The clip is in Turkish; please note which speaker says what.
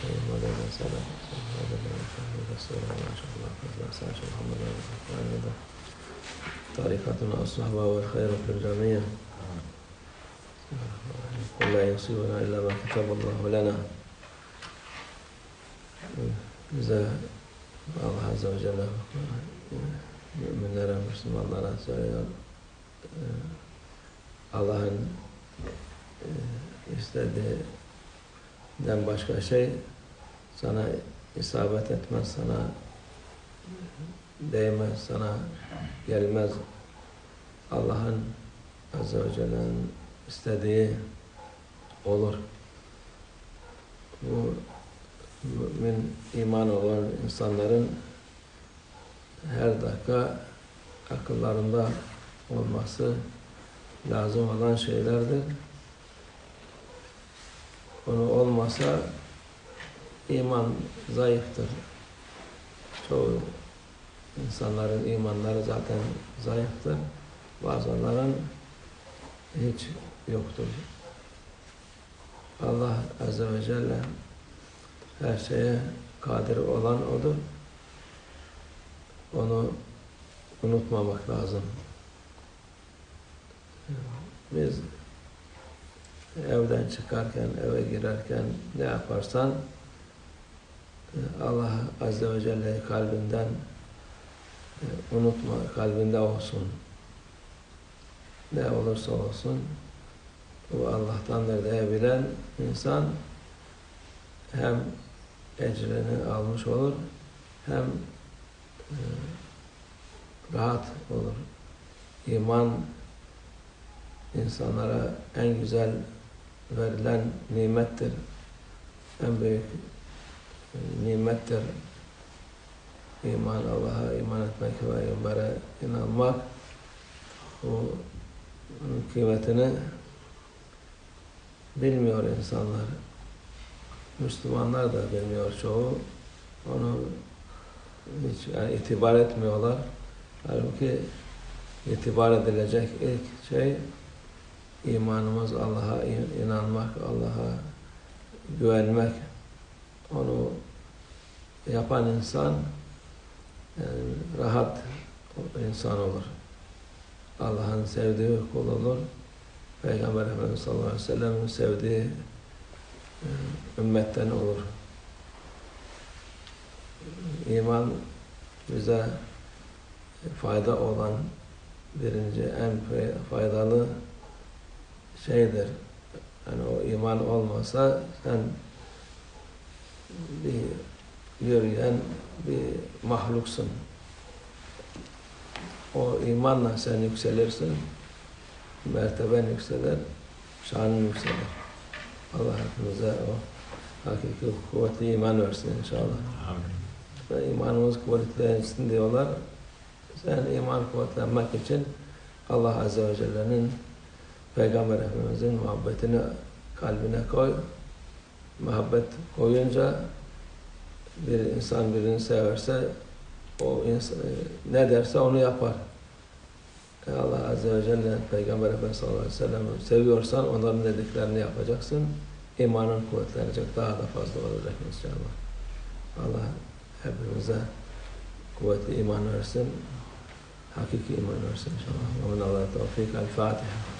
Speaker 1: شيء ولا سبع ولا شيء بصيرا ما شاء الله قد بأس عشر محمد وأيضا طريقتنا الصحبة والخير في الجميع قل لا يصيبنا إلا ما كتب الله لنا جزاء الله عز وجل müminlere, Müslümanlara söylüyor. Allah'ın e, istediği istediğinden başka şey sana isabet etmez, sana değmez, sana gelmez. Allah'ın Azze ve Celle'nin istediği olur. Bu mümin iman olan insanların her dakika akıllarında olması lazım olan şeylerdir. Onu olmasa iman zayıftır. Çoğu insanların imanları zaten zayıftır. Bazıların hiç yoktur. Allah Azze ve Celle her şeye kadir olan O'dur. Onu unutmamak lazım. Biz evden çıkarken, eve girerken ne yaparsan Allah Azze ve Celle'yi kalbinden e, unutma, kalbinde olsun. Ne olursa olsun bu Allah'tandır diyebilen insan hem ecrini almış olur hem e, rahat olur. İman insanlara en güzel verilen nimettir. En büyük nimettir. İman Allah'a iman etmek ve Peygamber'e inanmak bu kıymetini bilmiyor insanlar. Müslümanlar da bilmiyor çoğu. Onu hiç yani itibar etmiyorlar. Halbuki itibar edilecek ilk şey imanımız Allah'a inanmak, Allah'a güvenmek. Onu yapan insan yani rahat insan olur. Allah'ın sevdiği kul olur. Peygamber Efendimiz sallallahu aleyhi ve sellem'in sevdiği ümmetten olur. İman bize fayda olan birinci en faydalı şeydir. Yani o iman olmasa sen bir yürüyen bir mahluksun. O imanla sen yükselirsin, merteben yükselir, şanın yükselir. Allah hepimize o hakiki kuvvetli iman versin inşallah. Amin. Ve imanımız kuvvetlensin diyorlar. Sen iman kuvvetlenmek için Allah Azze ve Celle'nin Peygamber Efendimiz'in muhabbetini kalbine koy. Muhabbet koyunca bir insan birini severse o insan, ne derse onu yapar. Allah Azze ve Celle Peygamber Efendimiz sallallahu aleyhi ve sellem seviyorsan onların dediklerini yapacaksın. İmanın kuvvetlenecek, daha da fazla olacak inşallah. Allah hepimize kuvvetli iman versin, hakiki iman versin inşallah. Ve Allah tevfik. El Fatiha.